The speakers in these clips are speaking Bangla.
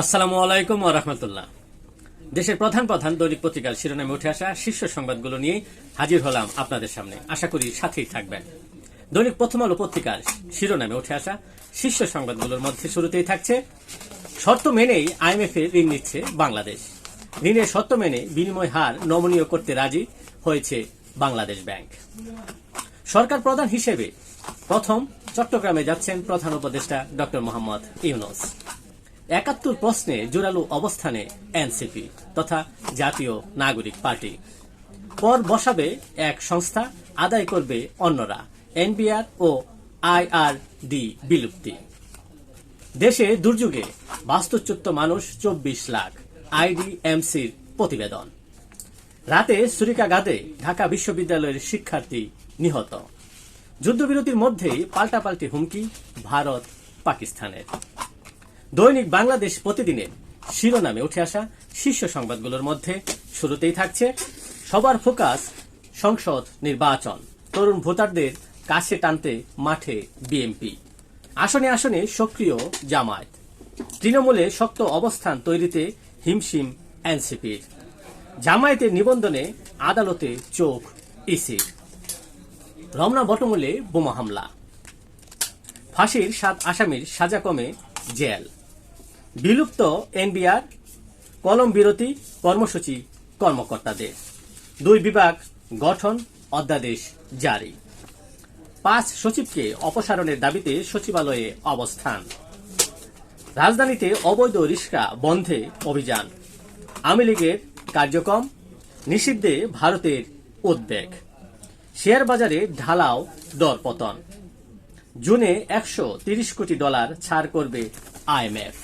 আসসালামু আলাইকুম ও রহমতুল্লাহ। দেশের প্রধান প্রধান দৈনিক পত্রিকার শিরোনামে উঠে আসা শীর্ষ সংবাদগুলো নিয়ে হাজির হলাম আপনাদের সামনে। আশা করি সাথেই থাকবেন। দৈনিক প্রথম আলো পত্রিকার শিরোনামে উঠে আসা শীর্ষ সংবাদগুলোর মধ্যে শুরুতেই থাকছে, শর্ত মেনেই আইএমএফ এ ঋণ নিচ্ছে বাংলাদেশ। ঋণের শর্ত মেনে বিনিময় হার নমনীয় করতে রাজি হয়েছে বাংলাদেশ ব্যাংক। সরকার প্রধান হিসেবে প্রথম চট্টগ্রামে যাচ্ছেন প্রধান উপদেষ্টা ডক্টর মোহাম্মদ ইউনুস। একাত্তর প্রশ্নে জোরালো অবস্থানে এনসিপি তথা জাতীয় নাগরিক পার্টি। পর বসাবে এক সংস্থা, আদায় করবে অন্যরা, এনবিআর ও আইআরডি বিলুপ্তি। দেশে দুর্যোগে বাস্তুচ্যুত মানুষ চব্বিশ লাখ, আইডিএমসির প্রতিবেদন। রাতে সুরিকাগাদে ঢাকা বিশ্ববিদ্যালয়ের শিক্ষার্থী নিহত। যুদ্ধবিরতির মধ্যেই পাল্টাপাল্টি হুমকি ভারত পাকিস্তানের দৈনিক বাংলাদেশ প্রতিদিনের শিরোনামে উঠে আসা শীর্ষ সংবাদগুলোর মধ্যে শুরুতেই থাকছে সবার ফোকাস সংসদ নির্বাচন। তরুণ ভোটারদের কাছে টানতে মাঠে বিএমপি আসনে আসনে সক্রিয় জামায়াত। তৃণমূলে শক্ত অবস্থান তৈরিতে হিমশিম এনসিপির। জামায়াতের নিবন্ধনে আদালতে চোখ ইসি রমনা বটমূলে বোমা হামলা। ফাঁসির সাত আসামির সাজা কমে জেল। বিলুপ্ত এনবিআর কলম বিরতি কর্মসূচি কর্মকর্তাদের। দুই বিভাগ গঠন অধ্যাদেশ জারি। পাঁচ সচিবকে অপসারণের দাবিতে সচিবালয়ে অবস্থান। রাজধানীতে অবৈধ রিস্কা বন্ধে অভিযান। আওয়ামী লীগের কার্যক্রম নিষিদ্ধে ভারতের উদ্বেগ। শেয়ার বাজারে ঢালাও দরপতন। জুনে একশো কোটি ডলার ছাড় করবে আইএমএফ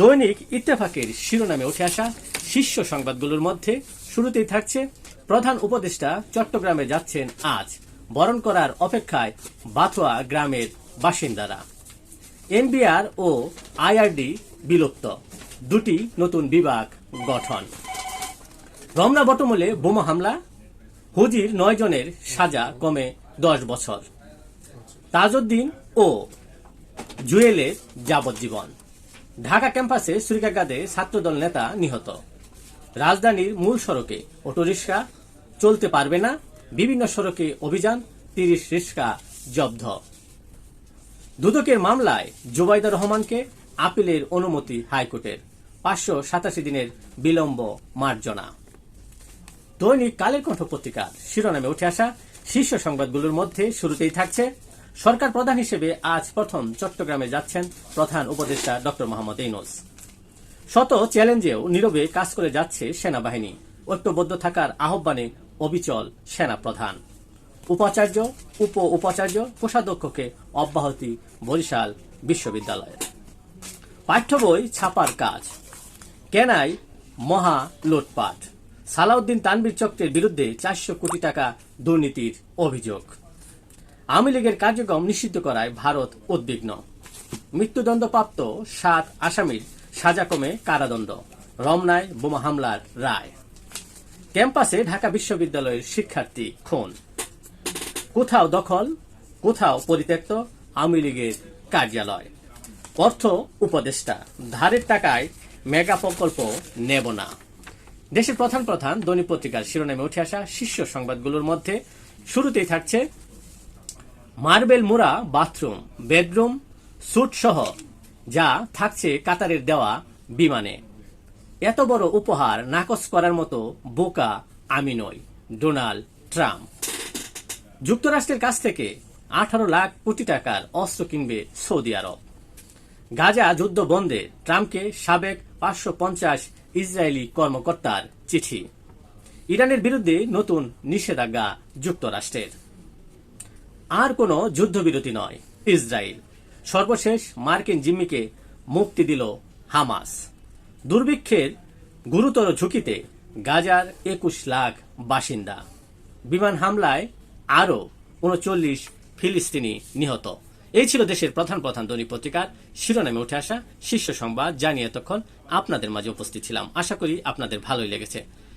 দৈনিক ইত্তেফাকের শিরোনামে উঠে আসা শীর্ষ সংবাদগুলোর মধ্যে শুরুতেই থাকছে, প্রধান উপদেষ্টা চট্টগ্রামে যাচ্ছেন আজ, বরণ করার অপেক্ষায় বাথোয়া গ্রামের বাসিন্দারা। এনবিআর ও আইআরডি বিলুপ্ত, দুটি নতুন বিভাগ গঠন। রমনা বটমূলে বোমা হামলা, হুজির নয় জনের সাজা কমে দশ বছর। তাজউদ্দিন ও জুয়েলের যাবজ্জীবন। ঢাকা ক্যাম্পাসে সুরিকাগাদে ছাত্রদল নেতা নিহত। রাজধানীর মূল সড়কে অটোরিকশা চলতে পারবে না। বিভিন্ন সড়কে অভিযান, তিরিশ রিক্সা জব্দ। দুদকের মামলায় জুবাইদা রহমানকে আপিলের অনুমতি হাইকোর্টের। পাঁচশো সাতাশি দিনের বিলম্ব মার্জনা। দৈনিক কালের কণ্ঠ পত্রিকার শিরোনামে উঠে আসা শীর্ষ সংবাদগুলোর মধ্যে শুরুতেই থাকছে সরকার প্রধান হিসেবে আজ প্রথম চট্টগ্রামে যাচ্ছেন প্রধান উপদেষ্টা ডক্টর মোহাম্মদ ইউনুস। শত চ্যালেঞ্জেও নীরবে কাজ করে যাচ্ছে সেনাবাহিনী। ঐক্যবদ্ধ থাকার আহ্বানে অবিচল সেনা প্রধান। উপাচার্য উপ উপাচার্য কোষাধ্যক্ষকে অব্যাহতি বরিশাল বিশ্ববিদ্যালয়ের। পাঠ্য বই ছাপার কাজ। কেনাই মহা লুটপাট। সালাউদ্দিন তানবির চক্রের বিরুদ্ধে চারশো কোটি টাকা দুর্নীতির অভিযোগ। আওয়ামী লীগের কার্যক্রম নিষিদ্ধ করায় ভারত উদ্বিগ্ন। মৃত্যুদণ্ডপ্রাপ্ত সাত আসামির সাজা কমে কারাদণ্ড, রমনায় বোমা হামলার রায়। ক্যাম্পাসে ঢাকা বিশ্ববিদ্যালয়ের শিক্ষার্থী খুন। কোথাও দখল, কোথাও পরিত্যক্ত আওয়ামী লীগের কার্যালয়। অর্থ উপদেষ্টা, ধারের টাকায় মেগা প্রকল্প নেব না। দেশের প্রধান প্রধান দৈনিক পত্রিকার শিরোনামে উঠে আসা শীর্ষ সংবাদগুলোর মধ্যে শুরুতেই থাকছে মার্বেল মোড়া বাথরুম, বেডরুম, স্যুট সহ যা থাকছে কাতারের দেওয়া বিমানে। এত বড় উপহার নাকচ করার মতো বোকা আমি নই, ডোনাল্ড ট্রাম্প। যুক্তরাষ্ট্রের কাছ থেকে আঠারো লাখ কোটি টাকার অস্ত্র কিনবে সৌদি আরব। গাজা যুদ্ধ বন্ধে ট্রাম্পকে সাবেক পাঁচশো পঞ্চাশ ইসরায়েলি কর্মকর্তার চিঠি। ইরানের বিরুদ্ধে নতুন নিষেধাজ্ঞা যুক্তরাষ্ট্রের। আর কোনো যুদ্ধবিরতি নয়। ইসরায়েল। সর্বশেষ মার্কিন জিম্মিকে মুক্তি দিল হামাস। দুর্ভিক্ষের গুরুতর ঝুঁকিতে গাজার একুশ লাখ বাসিন্দা। বিমান হামলায় আরও উনচল্লিশ ফিলিস্তিনি নিহত। এই ছিল দেশের প্রধান প্রধান দৈনিক পত্রিকার শিরোনামে উঠে আসা শীর্ষ সংবাদ। জানিয়ে এতক্ষণ আপনাদের মাঝে উপস্থিত ছিলাম। আশা করি আপনাদের ভালোই লেগেছে।